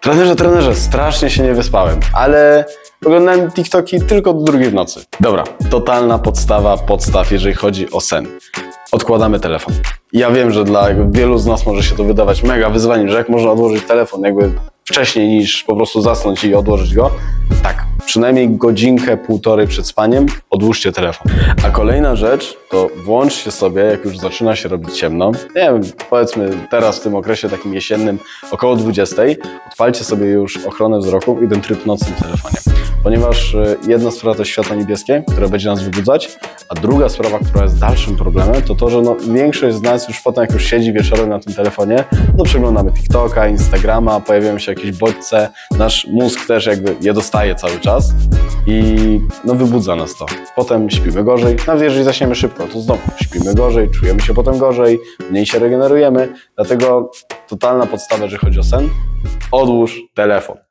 Trenerze, trenerze, strasznie się nie wyspałem, ale oglądałem TikToki tylko do drugiej w nocy. Dobra, totalna podstawa podstaw, jeżeli chodzi o sen. Odkładamy telefon. Ja wiem, że dla wielu z nas może się to wydawać mega wyzwaniem, że jak można odłożyć telefon jakby wcześniej niż po prostu zasnąć i odłożyć go. Tak, przynajmniej godzinkę, półtorej przed spaniem odłóżcie telefon. A kolejna rzecz to włączcie sobie, jak już zaczyna się robić ciemno, nie wiem, powiedzmy teraz w tym okresie takim jesiennym, około 20, odpalcie sobie już ochronę wzroku i ten tryb nocny w telefonie. Ponieważ y, jedna sprawa to światło niebieskie, które będzie nas wybudzać, a druga sprawa, która jest dalszym problemem, to to, że no, większość z nas już potem, jak już siedzi wieczorem na tym telefonie, no przeglądamy TikToka, Instagrama, pojawiają się jakieś bodźce, nasz mózg też jakby je dostaje cały czas i no wybudza nas to. Potem śpimy gorzej, nawet jeżeli zaśniemy szybko, to znowu śpimy gorzej, czujemy się potem gorzej, mniej się regenerujemy, dlatego totalna podstawa, jeżeli chodzi o sen, odłóż telefon.